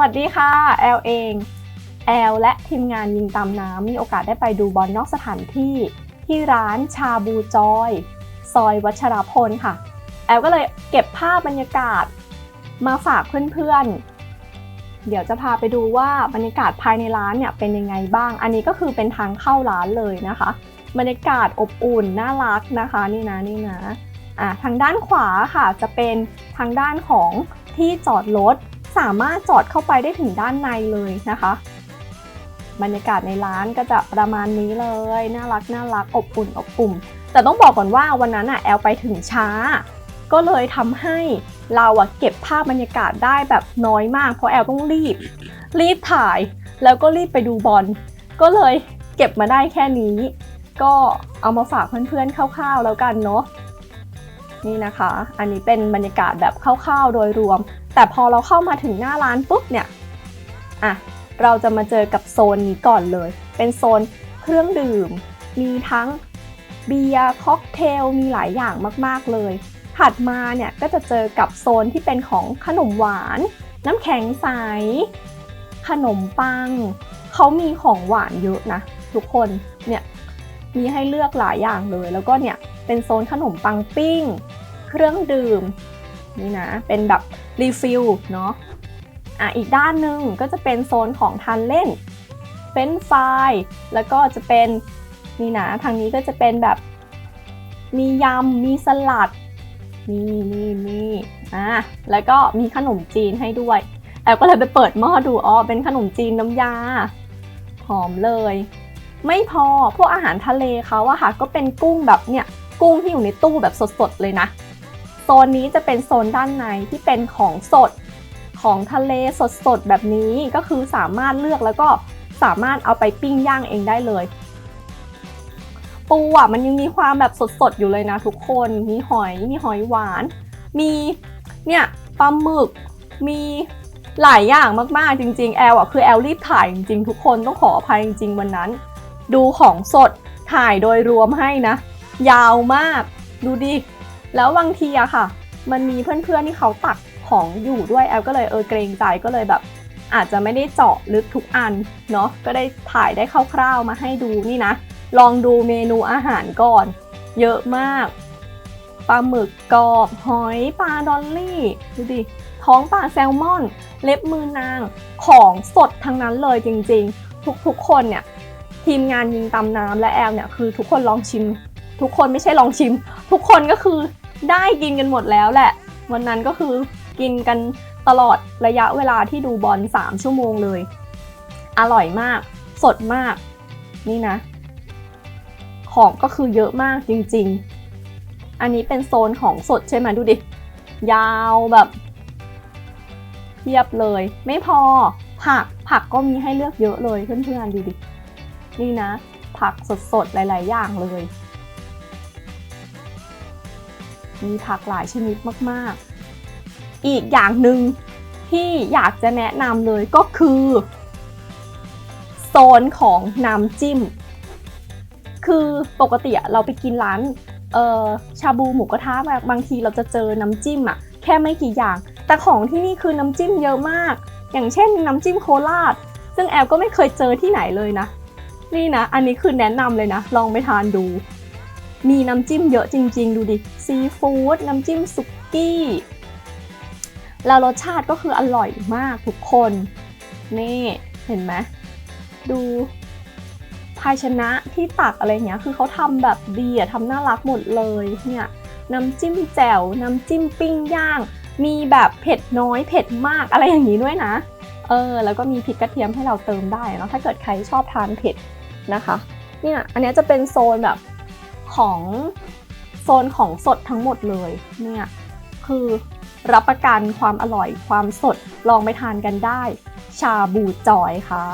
วัสดีค่ะ แอลเอง แอลและทีมงานยิงตามน้ำมีโอกาสได้ไปดูบอลนอกสถานที่ ที่ร้านชาบูจอย ซอยวัชรพลค่ะ แอลก็เลยเก็บภาพบรรยากาศมาฝากเพื่อนๆ เดี๋ยวจะพาไปดูว่าบรรยากาศภายในร้านเนี่ยเป็นยังไงบ้าง อันนี้ก็คือเป็นทางเข้าร้านเลยนะคะ บรรยากาศอบอุ่นน่ารักนะคะนี่นะนี่นะอะทางด้านขวาค่ะจะเป็นทางด้านของที่จอดรถ สามารถจอดเข้าไปได้ถึงด้านในเลยนะคะ บรรยากาศในร้านก็จะประมาณนี้เลย น่ารักน่ารักอบอุ่นอบอุ่นแต่ต้องบอกก่อนว่าวันนั้นอะแอลไปถึงช้า ก็เลยทำให้เราอะเก็บภาพบรรยากาศได้แบบน้อยมาก เพราะแอลต้องรีบ รีบถ่าย แล้วก็รีบไปดูบอล ก็เลยเก็บมาได้แค่นี้ ก็เอามาฝากเพื่อนๆคร่าวๆแล้วกันเนาะ นี่นะคะ อันนี้เป็นบรรยากาศแบบคร่าวๆโดยรวม แต่พอเราเข้ามาถึงหน้าร้านปุ๊บเนี่ยอะเราจะมาเจอกับโซนนี้ก่อนเลย เป็นโซนเครื่องดื่ม มีทั้งเบียร์ค็อกเทลมีหลายอย่างมากๆเลย ถัดมาเนี่ยก็จะเจอกับโซนที่เป็นของขนมหวาน น้ำแข็งใส ขนมปัง เขามีของหวานเยอะนะ ทุกคนเนี่ยมีให้เลือกหลายอย่างเลยแล้วก็เนี่ย เป็นโซนขนมปังปิ้ง เครื่องดื่ม นี่นะ เป็นแบบรีฟิลเนาะอะอีกด้านหนึ่งก็จะเป็นโซนของทานเล่นเฟรนฟรายแล้วก็จะเป็นนี่นะทางนี้ก็จะเป็นแบบ มียำมีสลัดนี่นี่นี่อะแล้วก็มีขนมจีนให้ด้วยแอลก็เลยไปเปิดหม้อดูอ๋อเป็นขนมจีนน้ำยา หอมเลย ไม่พอพวกอาหารทะเลเขาอะค่ะก็เป็นกุ้งแบบเนี่ย กุ้งที่อยู่ในตู้แบบสดๆเลยนะ โซนนี้จะเป็นโซนด้านในที่เป็นของสดของทะเลสดๆแบบนี้ก็คือสามารถเลือกแล้วก็สามารถเอาไปปิ้งย่างเองได้เลยปูอะมันยังมีความแบบสดๆอยู่เลยนะทุกคนมีหอยมีหอยหวาน มีเนี่ยปลาหมึกมีหลายอย่างมากๆจริง ๆ แอลอะคือแอลรีบถ่ายจริงๆทุกคนต้องขออภัยจริงๆวันนั้น ดูของสดถ่ายโดยรวมให้นะ ยาวมาก ดูดิ แล้วบางทีอะค่ะ มันมีเพื่อนๆที่เขาตักของอยู่ด้วยแอลก็เลยเออเกรงใจก็เลยแบบ อาจจะไม่ได้เจาะลึกทุกอันเนาะก็ได้ถ่ายได้คร่าวๆมาให้ดูนี่นะ ลองดูเมนูอาหารก่อน เยอะมากปลาหมึกกรอบหอยปลาดอลลี่ดูดิท้องปลาแซลมอน เล็บมือนางของสดทั้งนั้นเลยจริงๆ ทุกๆคนเนี่ยทีมงานยิงตำน้ำและแอลเนี่ยคือทุกคนลองชิม ทุกคนไม่ใช่ลองชิม ทุกคนก็คือได้กินกันหมดแล้วแหละ วันนั้นก็คือกินกันตลอดระยะเวลาที่ดูบอล 3 ชั่วโมงเลย อร่อยมาก สดมาก นี่นะ ของก็คือเยอะมากจริง ๆ อันนี้เป็นโซนของสดใช่ไหมดูดิ ยาวแบบเทียบเลย ไม่พอผักผักก็มีให้เลือกเยอะเลยเพื่อนๆดูดิ นี่นะ ผักสดๆ หลาย ๆ อย่างเลย มีผักหลายชนิดมากๆ อีกอย่างหนึ่งที่อยากจะแนะนำเลยก็คือโซนของน้ำจิ้ม คือปกติเราไปกินร้านชาบูหมูกระทะบบบางทีเราจะเจอน้ำจิ้มอะแค่ไม่กี่อย่าง แต่ของที่นี่คือน้ำจิ้มเยอะมาก อย่างเช่นน้ำจิ้มโคราช ซึ่งแอลก็ไม่เคยเจอที่ไหนเลยนะ นี่นะ อันนี้คือแนะนำเลยนะ ลองไปทานดู มีน้ำจิ้มเยอะจริง ๆ ดูดิซีฟู้ดน้ำจิ้มสุกี้แล้วรสชาติก็คืออร่อยมากทุกคน นี่เห็นไหมดูภาชนะที่ตักอะไรเงี้ย คือเขาทำแบบดีอะทำน่ารักหมดเลยเนี่ยน้ำจิ้มแจ่วน้ำจิ้มปิ้งย่าง มีแบบเผ็ดน้อยเผ็ดมากอะไรอย่างนี้ด้วยนะ เออ แล้วก็มีพริกกระเทียมให้เราเติมได้เนาะถ้าเกิดใครชอบทานเผ็ดนะคะ เนี่ยอันนี้จะเป็นโซนแบบ ของโซนของสดทั้งหมดเลยเนี่ยคือรับประกันความอร่อยความสดลองไปทานกันได้ ชาบูจอยค่ะ